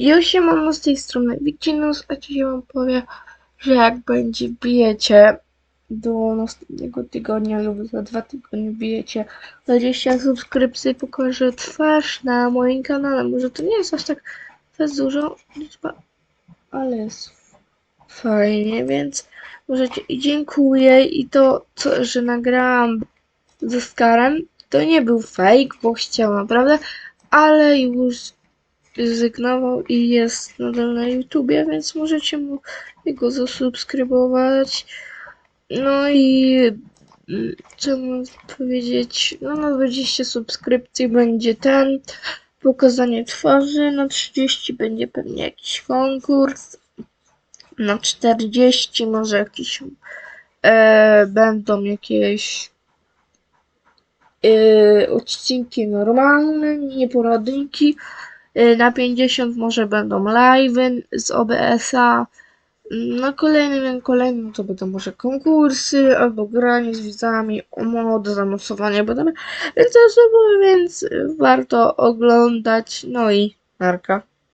Ja się mam z tej strony. Wikinus, a dzisiaj wam powiem, że jak będzie bijecie do następnego tygodnia lub za dwa tygodnie bijecie 20 subskrypcji, pokażę twarz na moim kanale. Może to nie jest aż tak dużo liczba, ale jest fajnie, więc możecie. I dziękuję. I to, co, że nagrałam z Oscarem, to nie był fake, bo chciał naprawdę, ale już zrezygnował i jest nadal na YouTubie, więc możecie mu jego zasubskrybować. No i mm, co mam powiedzieć? No na 20 subskrypcji będzie ten pokazanie twarzy, na 30 będzie pewnie jakiś konkurs, na 40 może jakiś e, będą jakieś e, odcinki normalne, nie poradynki. Y, Na 50 może będą live'y z OBS-a. Na kolejnym, kolejnym to będą może konkursy albo granie z widzami o mody, zamocowanie będą więc warto oglądać. No i narka.